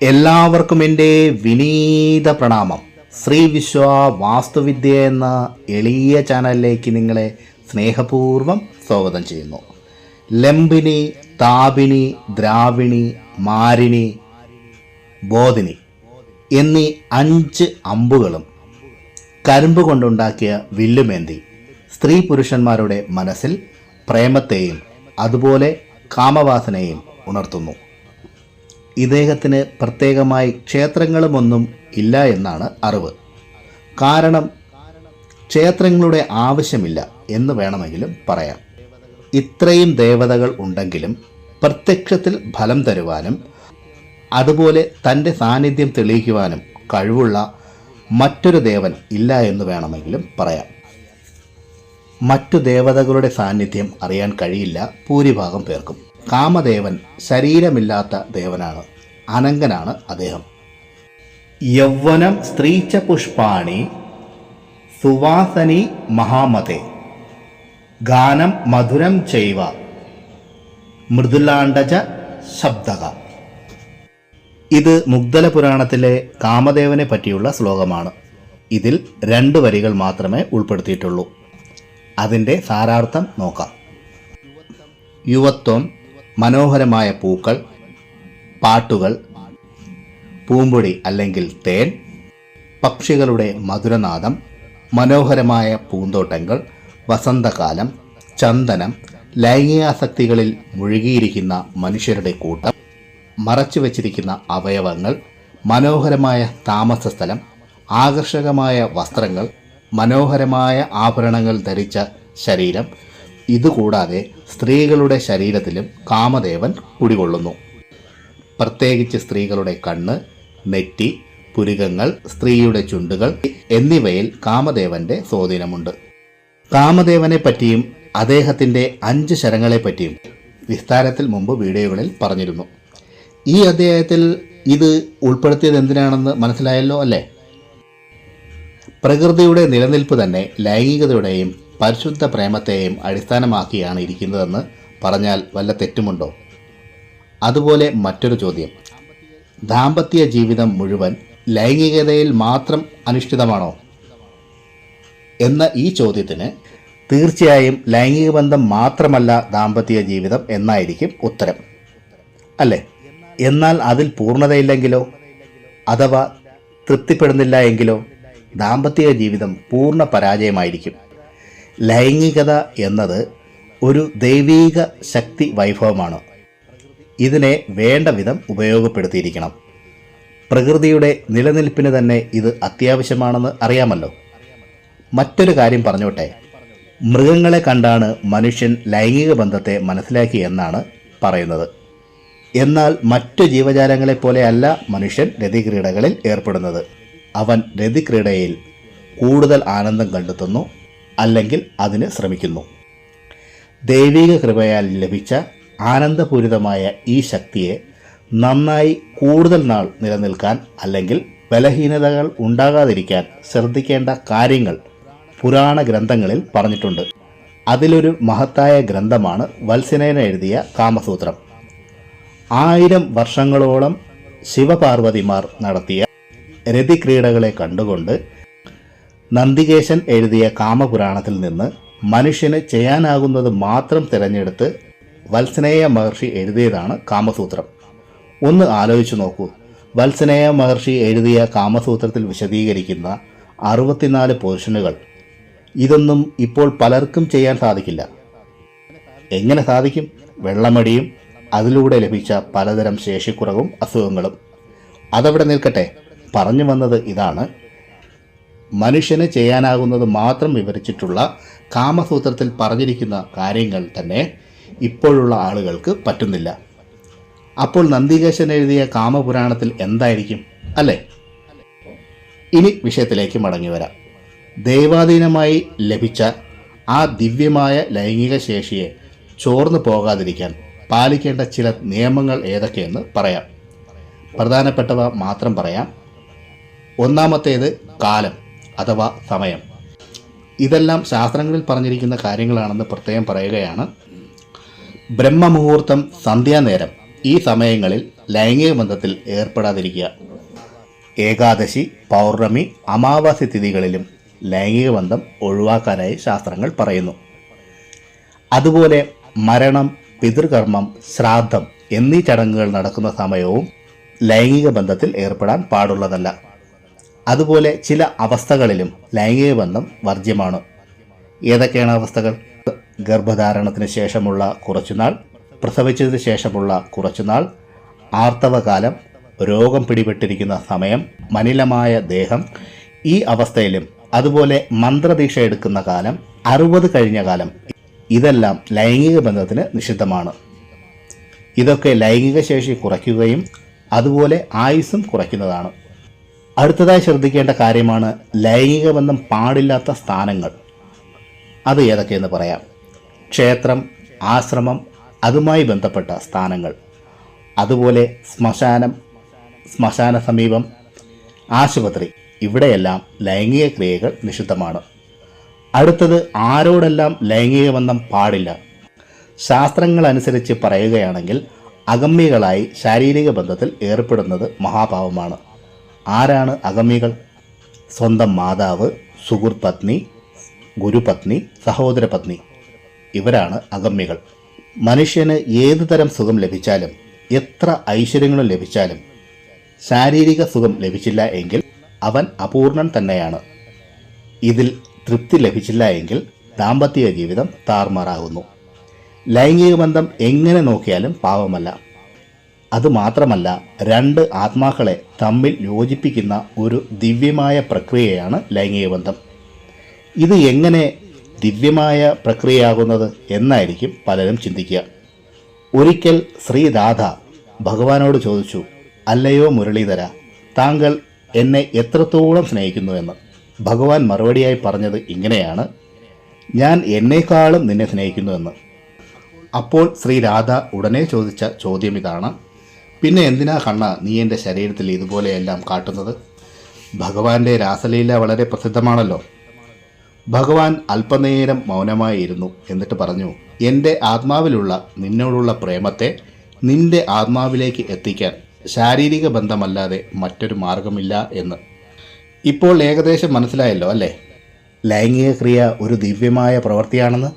എല്ലാവർക്കും എന്റെ വിനീത പ്രണാമം. ശ്രീ വിശ്വ വാസ്തുവിദ്യ എന്ന എളിയ ചാനലിലേക്ക് നിങ്ങളെ സ്നേഹപൂർവം സ്വാഗതം ചെയ്യുന്നു. ലംബിനി താപിനി ദ്രാവിണി മാരിണി ബോധിനി എന്നീ അഞ്ച് അമ്പുകളും കരിമ്പ് കൊണ്ടുണ്ടാക്കിയ വില്ലുമേന്തി സ്ത്രീ പുരുഷന്മാരുടെ മനസ്സിൽ പ്രേമത്തെയും അതുപോലെ കാമവാസനയും ഉണർത്തുന്നു. ഇദ്ദേഹത്തിന് പ്രത്യേകമായി ക്ഷേത്രങ്ങളുമൊന്നും ഇല്ല എന്നാണ് അറിവ്. കാരണം ക്ഷേത്രങ്ങളുടെ ആവശ്യമില്ല എന്ന് വേണമെങ്കിലും പറയാം. ഇത്രയും ദേവതകൾ ഉണ്ടെങ്കിലും പ്രത്യക്ഷത്തിൽ ഫലം തരുവാനും അതുപോലെ തന്റെ സാന്നിധ്യം തെളിയിക്കുവാനും കഴിവുള്ള മറ്റൊരു ദേവൻ ഇല്ല എന്ന് വേണമെങ്കിലും പറയാം. മറ്റു ദേവതകളുടെ സാന്നിധ്യം അറിയാൻ കഴിയില്ല ഭൂരിഭാഗം പേർക്കും. കാമദേവൻ ശരീരമില്ലാത്ത ദേവനാണ്. അനങ്കനാണ് അദ്ദേഹം. യൗവനം സ്ത്രീച്ച പുഷ്പാണി സുവാസനി മഹാമതേ. ഗാനം മധുരം ചെയ്വ മൃദുലാണ്ടജ ശബ്ദക. ഇത് മുഗ്ധല പുരാണത്തിലെ കാമദേവനെ പറ്റിയുള്ള ശ്ലോകമാണ്. ഇതിൽ രണ്ട് വരികൾ മാത്രമേ ഉൾപ്പെടുത്തിയിട്ടുള്ളൂ. അതിന്റെ സാരാർത്ഥം നോക്കാം. യുവത്വം മനോഹരമായ പൂക്കൾ പാട്ടുകൾ പൂമ്പൊടി അല്ലെങ്കിൽ തേൻ പക്ഷികളുടെ മധുരനാദം മനോഹരമായ പൂന്തോട്ടങ്ങൾ വസന്തകാലം ചന്ദനം ലൈംഗികാസക്തികളിൽ മുഴുകിയിരിക്കുന്ന മനുഷ്യരുടെ കൂട്ടം മറച്ചു വച്ചിരിക്കുന്ന അവയവങ്ങൾ മനോഹരമായ താമസ സ്ഥലം ആകർഷകമായ വസ്ത്രങ്ങൾ മനോഹരമായ ആഭരണങ്ങൾ ധരിച്ച ശരീരം ഇതുകൂടാതെ സ്ത്രീകളുടെ ശരീരത്തിലും കാമദേവൻ കുടികൊള്ളുന്നു. പ്രത്യേകിച്ച് സ്ത്രീകളുടെ കണ്ണ് നെറ്റി പുരുകങ്ങൾ സ്ത്രീയുടെ ചുണ്ടുകൾ എന്നിവയിൽ കാമദേവന്റെ സ്വാധീനമുണ്ട്. കാമദേവനെ പറ്റിയും അദ്ദേഹത്തിന്റെ അഞ്ച് ശരങ്ങളെ പറ്റിയും വിസ്താരത്തിൽ മുമ്പ് വീഡിയോകളിൽ പറഞ്ഞിരുന്നു. ഈ അധ്യായത്തിൽ ഇത് ഉൾപ്പെടുത്തിയത് എന്തിനാണെന്ന് മനസ്സിലായല്ലോ അല്ലേ? പ്രകൃതിയുടെ നിലനിൽപ്പ് തന്നെ ലൈംഗികതയുടെയും പരിശുദ്ധ പ്രേമത്തെയും അടിസ്ഥാനമാക്കിയാണ് ഇരിക്കുന്നതെന്ന് പറഞ്ഞാൽ വല്ല തെറ്റുമുണ്ടോ? അതുപോലെ മറ്റൊരു ചോദ്യം. ദാമ്പത്യ ജീവിതം മുഴുവൻ ലൈംഗികതയിൽ മാത്രം അനുഷ്ഠിതമാണോ? എന്ന ഈ ചോദ്യത്തിന് തീർച്ചയായും ലൈംഗിക ബന്ധം മാത്രമല്ല ദാമ്പത്യ ജീവിതം എന്നായിരിക്കും ഉത്തരം. അല്ലേ? എന്നാൽ അതിൽ പൂർണതയില്ലെങ്കിലോ? അഥവാ തൃപ്തിപ്പെടുന്നില്ല എങ്കിലോ? ദാമ്പത്യ ജീവിതം പൂർണ പരാജയമായിരിക്കും. ലൈംഗികത എന്നത് ഒരു ദൈവീക ശക്തി വൈഭവമാണ്. ഇതിനെ വേണ്ട വിധം ഉപയോഗപ്പെടുത്തിയിരിക്കണം. പ്രകൃതിയുടെ നിലനിൽപ്പിന് തന്നെ ഇത് അത്യാവശ്യമാണെന്ന് അറിയാമല്ലോ. മറ്റൊരു കാര്യം പറഞ്ഞോട്ടെ. മൃഗങ്ങളെ കണ്ടാണ് മനുഷ്യൻ ലൈംഗിക ബന്ധത്തെ മനസ്സിലാക്കി എന്നാണ് പറയുന്നത്. എന്നാൽ മറ്റു ജീവജാലങ്ങളെ പോലെയല്ല മനുഷ്യൻ രതിക്രീഡകളിൽ ഏർപ്പെടുന്നത്. അവൻ രതിക്രീഡയിൽ കൂടുതൽ ആനന്ദം കണ്ടെത്തുന്നു അല്ലെങ്കിൽ അതിന് ശ്രമിക്കുന്നു. ദൈവിക കൃപയാൽ ലഭിച്ച ആനന്ദപൂരിതമായ ഈ ശക്തിയെ നന്നായി കൂടുതൽ നാൾ നിലനിൽക്കാൻ അല്ലെങ്കിൽ ബലഹീനതകൾ ഉണ്ടാകാതിരിക്കാൻ ശ്രദ്ധിക്കേണ്ട കാര്യങ്ങൾ പുരാണ ഗ്രന്ഥങ്ങളിൽ പറഞ്ഞിട്ടുണ്ട്. അതിലൊരു മഹത്തായ ഗ്രന്ഥമാണ് വത്സനേന എഴുതിയ കാമസൂത്രം. ആയിരം വർഷങ്ങളോളം ശിവപാർവതിമാർ നടത്തിയ രതിക്രീഡകളെ കണ്ടുകൊണ്ട് നന്ദികേശൻ എഴുതിയ കാമപുരാണത്തിൽ നിന്ന് മനുഷ്യന് ചെയ്യാനാകുന്നത് മാത്രം തിരഞ്ഞെടുത്ത് വത്സനേയ മഹർഷി എഴുതിയതാണ് കാമസൂത്രം. ഒന്ന് ആലോചിച്ചു നോക്കൂ. വത്സനേയ മഹർഷി എഴുതിയ കാമസൂത്രത്തിൽ വിശദീകരിക്കുന്ന അറുപത്തിനാല് പൊസിഷനുകൾ ഇതൊന്നും ഇപ്പോൾ പലർക്കും ചെയ്യാൻ സാധിക്കില്ല. എങ്ങനെ സാധിക്കും? വെള്ളമടിയും അതിലൂടെ ലഭിച്ച പലതരം ശേഷിക്കുറവും അസുഖങ്ങളും. അതവിടെ നിൽക്കട്ടെ. പറഞ്ഞു വന്നത് ഇതാണ്. മനുഷ്യന് ചെയ്യാനാകുന്നത് മാത്രം വിവരിച്ചിട്ടുള്ള കാമസൂത്രത്തിൽ പറഞ്ഞിരിക്കുന്ന കാര്യങ്ങൾ തന്നെ ഇപ്പോഴുള്ള ആളുകൾക്ക് പറ്റുന്നില്ല. അപ്പോൾ നന്ദികേശൻ എഴുതിയ കാമപുരാണത്തിൽ എന്തായിരിക്കും അല്ലേ? ഇനി വിഷയത്തിലേക്ക് മടങ്ങി വരാം. ദൈവാധീനമായി ലഭിച്ച ആ ദിവ്യമായ ലൈംഗിക ശേഷിയെ ചോർന്നു പോകാതിരിക്കാൻ പാലിക്കേണ്ട ചില നിയമങ്ങൾ ഏതൊക്കെയെന്ന് പറയാം. പ്രധാനപ്പെട്ടവ മാത്രം പറയാം. ഒന്നാമത്തേത് കാലം. അഥവാ സമയം. ഇതെല്ലാം ശാസ്ത്രങ്ങളിൽ പറഞ്ഞിരിക്കുന്ന കാര്യങ്ങളാണെന്ന് പ്രത്യേകം പറയുകയാണ്. ബ്രഹ്മമുഹൂർത്തം സന്ധ്യാനേരം ഈ സമയങ്ങളിൽ ലൈംഗിക ബന്ധത്തിൽ ഏർപ്പെടാതിരിക്കുക. ഏകാദശി പൗർണമി അമാവാസി തിഥികളിലും ലൈംഗിക ബന്ധം ഒഴിവാക്കാനായി ശാസ്ത്രങ്ങൾ പറയുന്നു. അതുപോലെ മരണം പിതൃകർമ്മം ശ്രാദ്ധം എന്നീ ചടങ്ങുകൾ നടക്കുന്ന സമയവും ലൈംഗിക ബന്ധത്തിൽ ഏർപ്പെടാൻ പാടുള്ളതല്ല. അതുപോലെ ചില അവസ്ഥകളിലും ലൈംഗിക ബന്ധം വർജ്യമാണ്. ഏതൊക്കെയാണ് അവസ്ഥകൾ? ഗർഭധാരണത്തിന് ശേഷമുള്ള കുറച്ചുനാൾ പ്രസവിച്ചതിന് ശേഷമുള്ള കുറച്ചുനാൾ ആർത്തവകാലം രോഗം പിടിപെട്ടിരിക്കുന്ന സമയം മനിലമായ ദേഹം ഈ അവസ്ഥയിലും അതുപോലെ മന്ത്രദീക്ഷ എടുക്കുന്ന കാലം അറുപത് കഴിഞ്ഞ കാലം ഇതെല്ലാം ലൈംഗിക ബന്ധത്തിന് നിഷിദ്ധമാണ്. ഇതൊക്കെ ലൈംഗിക ശേഷി കുറയ്ക്കുകയും അതുപോലെ ആയുസ്സും കുറയ്ക്കുന്നതാണ്. അടുത്തതായി ശ്രദ്ധിക്കേണ്ട കാര്യമാണ് ലൈംഗിക ബന്ധം പാടില്ലാത്ത സ്ഥാനങ്ങൾ. അത് ഏതൊക്കെയെന്ന് പറയാം. ക്ഷേത്രം ആശ്രമം അതുമായി ബന്ധപ്പെട്ട സ്ഥാനങ്ങൾ. അതുപോലെ ശ്മശാനം ശ്മശാന സമീപം ആശുപത്രി. ഇവിടെയെല്ലാം ലൈംഗിക ക്രിയകൾ നിഷിദ്ധമാണ്. അടുത്തത് ആരോടെല്ലാം ലൈംഗിക ബന്ധം പാടില്ല. ശാസ്ത്രങ്ങൾ അനുസരിച്ച് പറയുകയാണെങ്കിൽ അഗമ്യകളായി ശാരീരിക ബന്ധത്തിൽ ഏർപ്പെടുന്നത് മഹാപാവമാണ് ആരാണ് അഗമികൾ? സ്വന്തം മാതാവ് സുഹൃത് പത്നി ഗുരുപത്നി സഹോദര പത്നി. ഇവരാണ് അഗമ്യകൾ മനുഷ്യന് ഏതു തരം സുഖം ലഭിച്ചാലും എത്ര ഐശ്വര്യങ്ങളും ലഭിച്ചാലും ശാരീരിക സുഖം ലഭിച്ചില്ല എങ്കിൽ അവൻ അപൂർണൻ തന്നെയാണ്. ഇതിൽ തൃപ്തി ലഭിച്ചില്ല എങ്കിൽ ജീവിതം താറുമാറാകുന്നു ലൈംഗിക ബന്ധം എങ്ങനെ നോക്കിയാലും പാവമല്ല അതുമാത്രമല്ല രണ്ട് ആത്മാക്കളെ തമ്മിൽ യോജിപ്പിക്കുന്ന ഒരു ദിവ്യമായ പ്രക്രിയയാണ് ലൈംഗിക ബന്ധം. ഇത് എങ്ങനെ ദിവ്യമായ പ്രക്രിയയാകുന്നത് എന്നായിരിക്കും പലരും ചിന്തിക്കുക. ഒരിക്കൽ ശ്രീ രാധ ഭഗവാനോട് ചോദിച്ചു അല്ലയോ മുരളീധര താങ്കൾ എന്നെ എത്രത്തോളം സ്നേഹിക്കുന്നുവെന്ന് ഭഗവാൻ മറുപടിയായി പറഞ്ഞത് ഇങ്ങനെയാണ് ഞാൻ എന്നേക്കാളും നിന്നെ സ്നേഹിക്കുന്നുവെന്ന് അപ്പോൾ ശ്രീ രാധ ഉടനെ ചോദിച്ച ചോദ്യം ഇതാണ് പിന്നെ എന്തിനാ കണ്ണ നീ എന്റെ ശരീരത്തിൽ ഇതുപോലെയെല്ലാം കാട്ടുന്നത്? ഭഗവാന്റെ രാസലീല വളരെ പ്രസിദ്ധമാണല്ലോ. ഭഗവാൻ അല്പനേരം മൗനമായിരുന്നു എന്നിട്ട് പറഞ്ഞു എന്റെ ആത്മാവിലുള്ള നിന്നോടുള്ള പ്രേമത്തെ നിന്റെ ആത്മാവിലേക്ക് എത്തിക്കാൻ ശാരീരിക ബന്ധമല്ലാതെ മറ്റൊരു മാർഗമില്ല എന്ന്. ഇപ്പോൾ ഏകദേശം മനസ്സിലായല്ലോ അല്ലേ? ലൈംഗിക ക്രിയ ഒരു ദിവ്യമായ പ്രവൃത്തിയാണെന്ന്?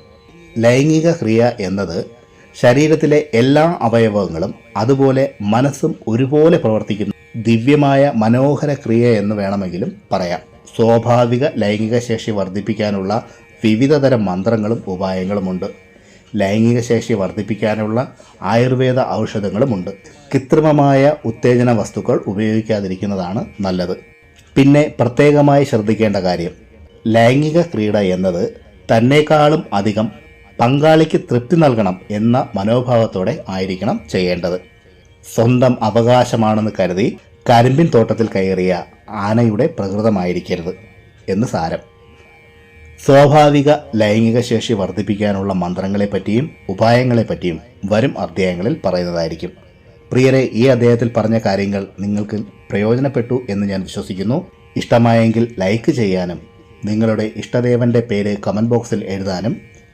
ലൈംഗിക ക്രിയ എന്നത് ശരീരത്തിലെ എല്ലാ അവയവങ്ങളും അതുപോലെ മനസ്സും ഒരുപോലെ പ്രവർത്തിക്കുന്നു. ദിവ്യമായ മനോഹര ക്രിയ എന്ന് വേണമെങ്കിലും പറയാം. സ്വാഭാവിക ലൈംഗിക ശേഷി വർദ്ധിപ്പിക്കാനുള്ള വിവിധതരം മന്ത്രങ്ങളും ഉപായങ്ങളുമുണ്ട്. ലൈംഗിക ശേഷി വർദ്ധിപ്പിക്കാനുള്ള ആയുർവേദ ഔഷധങ്ങളുമുണ്ട്. കൃത്രിമമായ ഉത്തേജന വസ്തുക്കൾ ഉപയോഗിക്കാതിരിക്കുന്നതാണ് നല്ലത്. പിന്നെ പ്രത്യേകമായി ശ്രദ്ധിക്കേണ്ട കാര്യം ലൈംഗിക ക്രീഡ എന്നത് തന്നേക്കാളും അധികം പങ്കാളിക്ക് തൃപ്തി നൽകണം എന്ന മനോഭാവത്തോടെ ആയിരിക്കണം ചെയ്യേണ്ടത്. സ്വന്തം അവകാശമാണെന്ന് കരുതി കരിമ്പിൻ തോട്ടത്തിൽ കയറിയ ആനയുടെ പ്രകൃതമായിരിക്കരുത് എന്ന് സാരം. സ്വാഭാവിക ലൈംഗിക ശേഷി വർദ്ധിപ്പിക്കാനുള്ള മന്ത്രങ്ങളെപ്പറ്റിയും ഉപായങ്ങളെപ്പറ്റിയും വരും അധ്യായങ്ങളിൽ പറയുന്നതായിരിക്കും. പ്രിയരെ ഈ അദ്ദേഹത്തിൽ പറഞ്ഞ കാര്യങ്ങൾ നിങ്ങൾക്ക് പ്രയോജനപ്പെട്ടു എന്ന് ഞാൻ വിശ്വസിക്കുന്നു. ഇഷ്ടമായെങ്കിൽ ലൈക്ക് ചെയ്യാനും നിങ്ങളുടെ ഇഷ്ടദേവന്റെ പേര് കമന്റ് ബോക്സിൽ എഴുതാനും